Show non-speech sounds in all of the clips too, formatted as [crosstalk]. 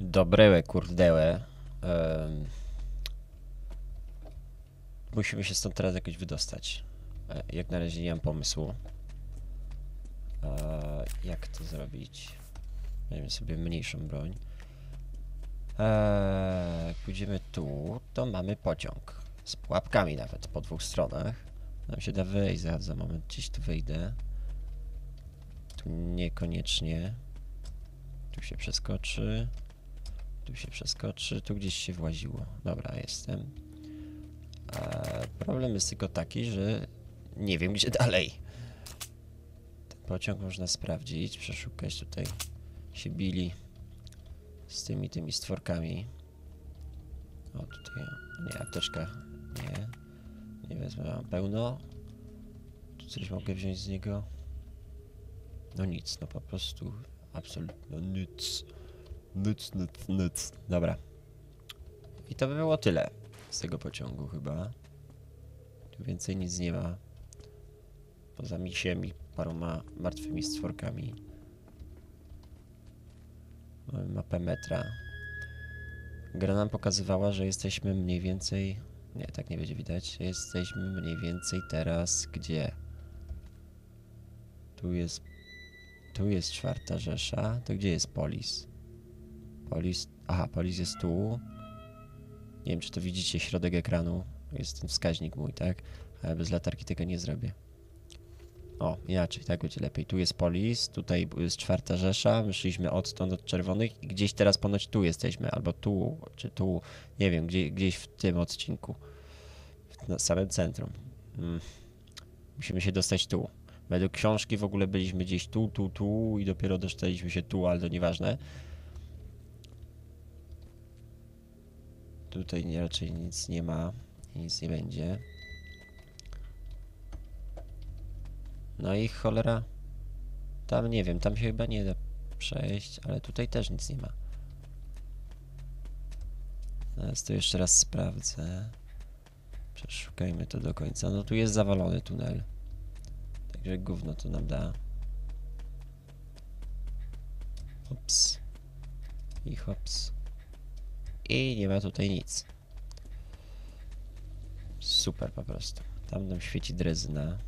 Dobrełe, kurdełe. Em, musimy się stąd teraz jakoś wydostać. E, Jak na razie nie mam pomysłu. E, jak to zrobić? Weźmy sobie mniejszą broń. E, jak pójdziemy tu, to mamy pociąg. Z pułapkami nawet po dwóch stronach. Nam się da wyjść, za, za moment gdzieś tu wyjdę. Tu niekoniecznie. Tu się przeskoczy. Tu się przeskoczy, tu gdzieś się właziło. Dobra, jestem. E, problem jest tylko taki, że nie wiem gdzie dalej. Ten pociąg można sprawdzić, przeszukać tutaj. Się bili z tymi tymi stworkami. O, tutaj. Nie, apteczka. Nie. Nie wezmę, mam pełno. Tu coś mogę wziąć z niego. No nic, no po prostu absolutnie nic. Nic, nic, nic. Dobra. I to by było tyle z tego pociągu chyba. Tu więcej nic nie ma. Poza misiem i paroma martwymi stworkami. Mamy mapę metra. Gra nam pokazywała, że jesteśmy mniej więcej... Nie, tak nie będzie widać. Jesteśmy mniej więcej teraz gdzie? Tu jest... Tu jest czwarta Rzesza. To gdzie jest Polis? Polis... Aha, Polis jest tu. Nie wiem, czy to widzicie środek ekranu. Jest ten wskaźnik mój, tak? Ale bez latarki tego nie zrobię. O, inaczej, tak będzie lepiej. Tu jest Polis, tutaj jest czwarta Rzesza, wyszliśmy odtąd od czerwonych i gdzieś teraz ponoć tu jesteśmy, albo tu, czy tu, nie wiem, gdzie, gdzieś w tym odcinku. Na samym centrum. Mm. Musimy się dostać tu. Według książki w ogóle byliśmy gdzieś tu, tu, tu i dopiero dostaliśmy się tu, ale to nieważne. Tutaj raczej nic nie ma i nic nie będzie. No i cholera. Tam nie wiem, tam się chyba nie da przejść, ale tutaj też nic nie ma. Teraz to jeszcze raz sprawdzę. Przeszukajmy to do końca. No tu jest zawalony tunel. Także gówno to nam da. Hops. I hops. I nie ma tutaj nic. Super po prostu. Tam nam świeci drezyna.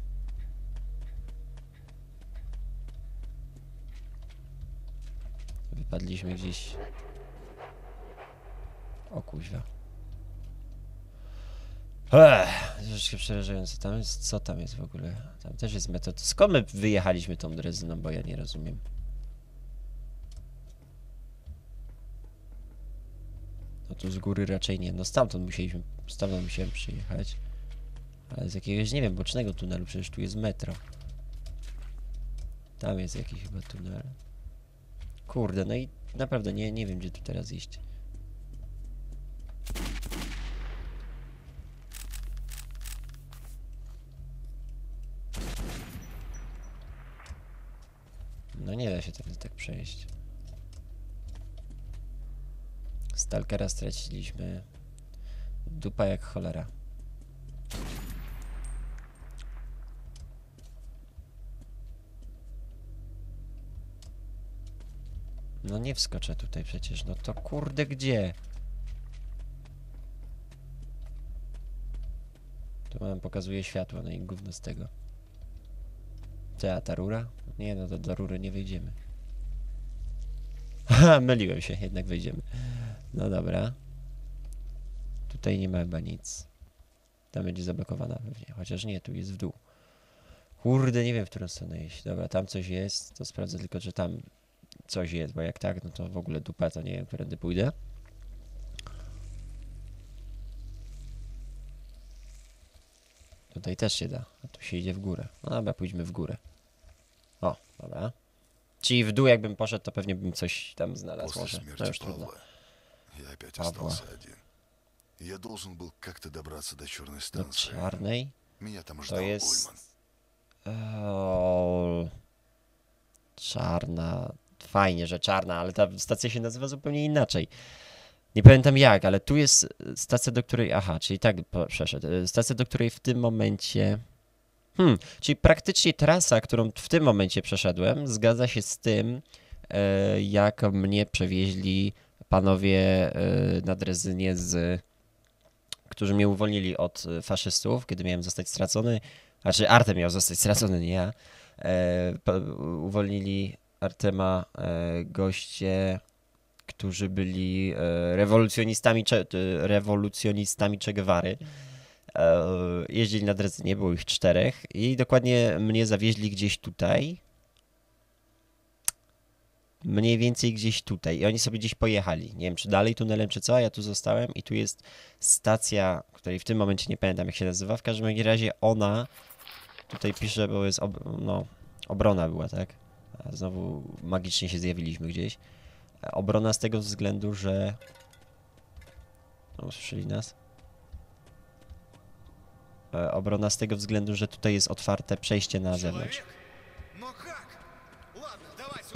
Wypadliśmy gdzieś. O kuźwa. Ech, troszeczkę przerażające. Tam jest, co tam jest w ogóle? Tam też jest metod. Skąd my wyjechaliśmy tą drezyną, bo ja nie rozumiem. No tu z góry raczej nie. No stamtąd musieliśmy, stamtąd musiałem przyjechać. Ale z jakiegoś, nie wiem, bocznego tunelu, przecież tu jest metro. Tam jest jakiś chyba tunel. Kurde, no i naprawdę nie, nie wiem, gdzie tu teraz iść. No nie da się teraz tak przejść. Stalkera straciliśmy. Dupa jak cholera. No nie wskoczę tutaj przecież, no to kurde gdzie? Tu nam pokazuje światło, no i gówno z tego. Co, a ta rura? Nie no, do, do rury nie wejdziemy. Haha, [laughs] myliłem się, jednak wejdziemy. No dobra. Tutaj nie ma chyba nic. Tam będzie zablokowana pewnie, chociaż nie, tu jest w dół. Kurde, nie wiem w którą stronę iść. Dobra, tam coś jest, to sprawdzę tylko, że tam coś jest, bo jak tak, no to w ogóle dupa, to nie wiem, którędy pójdę. Tutaj też się da, a tu się idzie w górę. No dobra, pójdźmy w górę. O, dobra. Czyli w dół jakbym poszedł, to pewnie bym coś tam znalazł może. No już trudno. Павла я опять Павла. остался один. Я должен был как-то добраться до черной Do станции. czarnej Меня там to ждал jest... Ульман. O, czarna. Fajnie, że czarna, ale ta stacja się nazywa zupełnie inaczej. Nie pamiętam jak, ale tu jest e, stacja, do której. Aha, czyli tak po- przeszedł. E, Stacja, do której w tym momencie. Hmm, czyli praktycznie trasa, którą w tym momencie przeszedłem, zgadza się z tym, e, jak mnie przewieźli panowie y, na drezynie z którzy mnie uwolnili od y, faszystów, kiedy miałem zostać stracony, znaczy Artem miał zostać stracony, nie ja. E, uwolnili Artema e, goście, którzy byli e, rewolucjonistami, rewolucjonistami Che Guevary. Jeździli na drezynie, było ich czterech i dokładnie mnie zawieźli gdzieś tutaj. Mniej więcej gdzieś tutaj. I oni sobie gdzieś pojechali. Nie wiem, czy dalej tunelem, czy co, a ja tu zostałem i tu jest stacja, której w tym momencie nie pamiętam, jak się nazywa. W każdym razie ona tutaj pisze, bo jest ob no, obrona była, tak? A znowu magicznie się zjawiliśmy gdzieś. E, Obrona z tego względu, że... No, słyszeli nas? E, Obrona z tego względu, że tutaj jest otwarte przejście na zewnątrz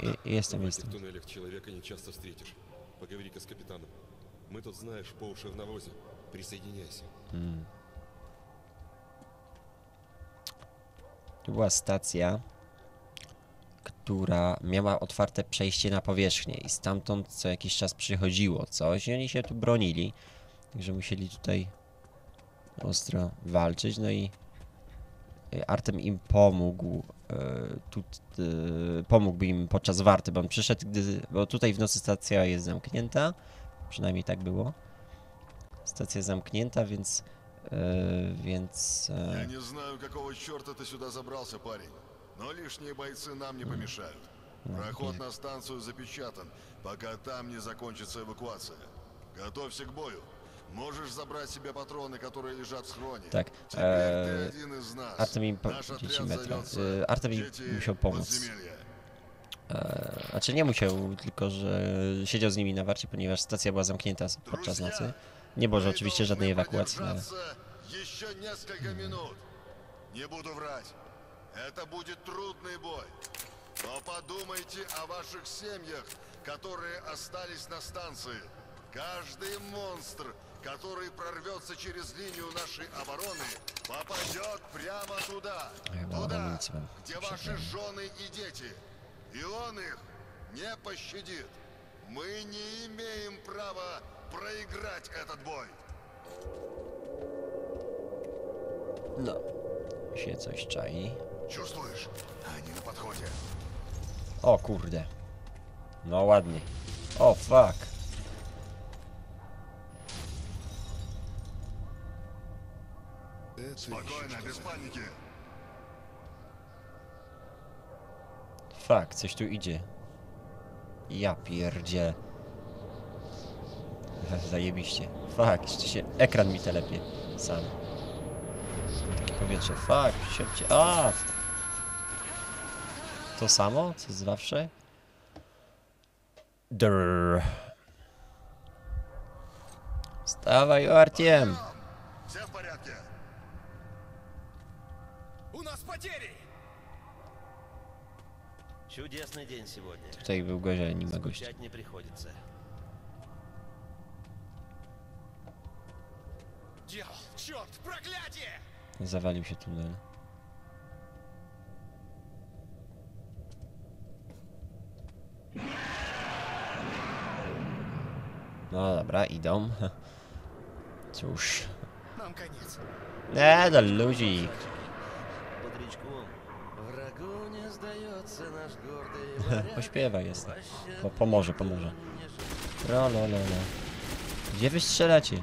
Но как? Ладно, давай сюда. I, i jestem, В этих jestem. туннелях человека не часто встретишь. Поговори-ка с капитаном. Мы тут, знаешь, по уши в навозе. Присоединяйся. Tu była stacja, która miała otwarte przejście na powierzchnię i stamtąd co jakiś czas przychodziło coś i oni się tu bronili. Także musieli tutaj ostro walczyć, no i e, Artem im pomógł, e, tu, e, pomógłby im podczas warty, bo on przyszedł, gdy, bo tutaj w nocy stacja jest zamknięta, przynajmniej tak było. Stacja zamknięta, więc, e, więc... e, Я не знаю, какого черта ты сюда забрался, парень. Но лишние бойцы нам не помешают. Проход на станцию запечатан, пока там не закончится эвакуация. Готовься к бою. Можешь забрать себе патроны, которые лежат в схроне. Так, Теперь э, ты один из нас. Artem im po- Наш отряд dzieci metra. зовется Y, Artem im «Дети musiał pomóc. подземелья». E, Znaczy nie musiał, tylko że siedział z nimi na warcie, ponieważ stacja była zamknięta z- podczas Друзья, nocy. Nie było мы oczywiście должны żadnej ewakuacji, no ale продержаться Еще несколько минут. Не буду врать. Это будет трудный бой. Но подумайте о ваших семьях, которые остались на станции. Каждый монстр, который прорвется через линию нашей обороны, попадет прямо туда. Chyba Туда, где ваши жены и дети. И он их не пощадит. Мы не имеем права проиграть этот бой. no, się coś czai. Чувствуешь? Они на подходе. O kurde. No ładnie. O fuck. Спокойно, без паники. Fuck, coś tu idzie. Ja pierdzie. [laughs] Zajebiście. Fuck, jeszcze się ekran mi telepie. Sam. Takie powietrze. Fuck, siedźcie. A! To samo, co zawsze? Drrr. Wstawaj, Artiem! Все в порядке? У нас потери! Чудесный день сегодня. Gość, ale nie ma gościa. Скучать не приходится. Дьявол, черт, проклятие! Zawalił się tunel. No dobra, idą. Cóż. Нам конец. Nie, do ludzi. Под речком. Врагу не сдается наш гордый варяг. Pośpiewa jest. Пощады Po, pomoże, pomoże. не ждет. Rolololo. Gdzie wy strzelacie?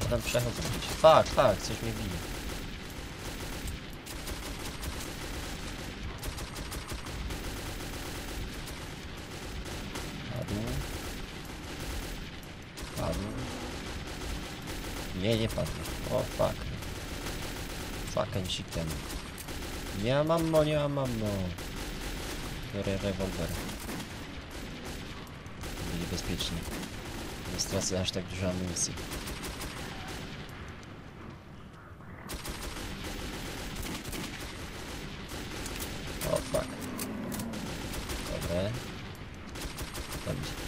Co tam przechodzą gdzieś? Fuck, fuck, coś mnie bije. Nie, nie padł. O, fuck. Fucking chicken. Nie mam mammo, nie mam mammo. Biorę rewolwer. Będzie bezpiecznie. Nie stracę aż tak dużo amunicji. O, fuck. Dobre. Dobrze.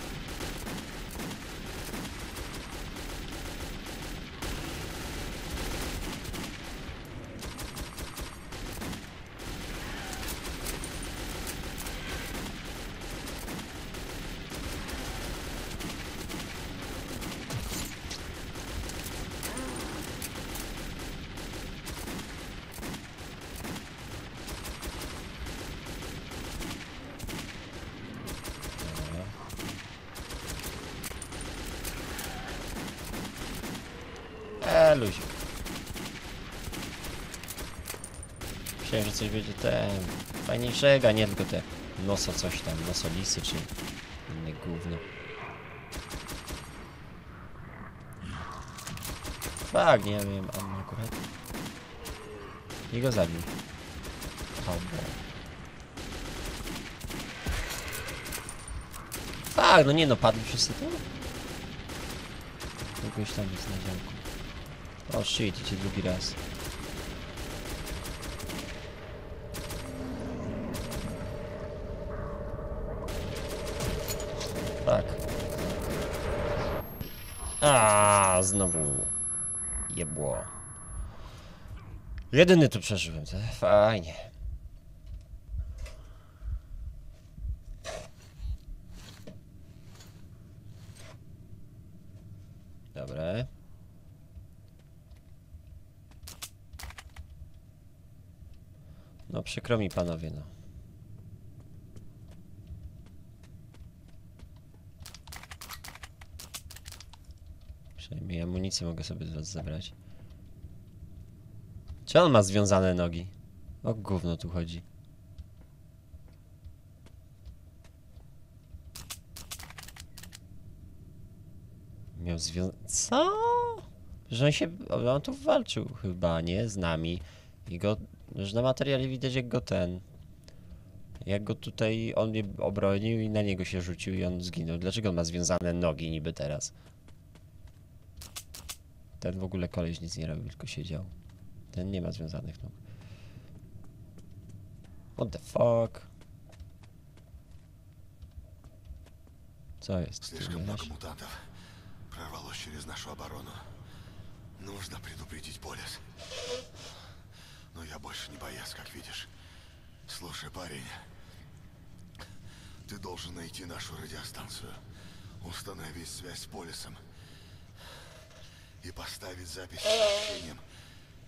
Eee. Myślałem, że coś będzie ten fajniejszego, a nie tylko te noso coś tam, nosolisy czy inne gówno. Tak, nie wiem, on akurat. I go zabił. Dobra. Tak, no nie no, padli wszyscy tu. Kogoś tam jest na działku. O shit, idzie drugi raz. Tak. A, znowu. Jebło. Jedyny tu przeżyłem, to fajnie. Dobre. No przykro mi panowie, no. Przynajmniej amunicję mogę sobie z was zabrać. Czy on ma związane nogi? O gówno tu chodzi. Miał zwią... Co? Że on się... On tu walczył chyba, nie? Z nami. I go... Że na materiale widać jak go ten... Jak go tutaj... On mnie obronił i na niego się rzucił i on zginął. Dlaczego on ma związane nogi niby teraz? Ten w ogóle koleś nic nie robił, tylko siedział. Ten nie ma związanych nóg. What the fuck? Co jest? Ty Слишком много umierasz? мутантов прорвалось через нашу оборону. Нужно предупредить Полис. Но я больше не боец, как видишь. Слушай, парень. Ты должен найти нашу радиостанцию, установить связь с Полисом и поставить запись с сообщением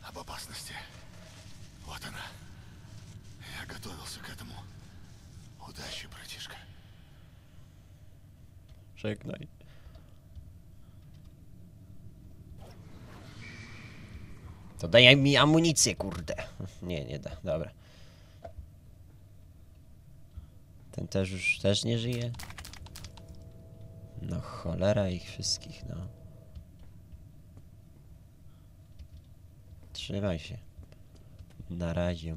об опасности. Вот она. Я готовился к этому. Удачи, братишка. Żegnaj. To daj mi amunicję, kurde. Nie, nie da, dobra. Ten też już też nie żyje. No cholera ich wszystkich, no. Trzymaj się. Na razie.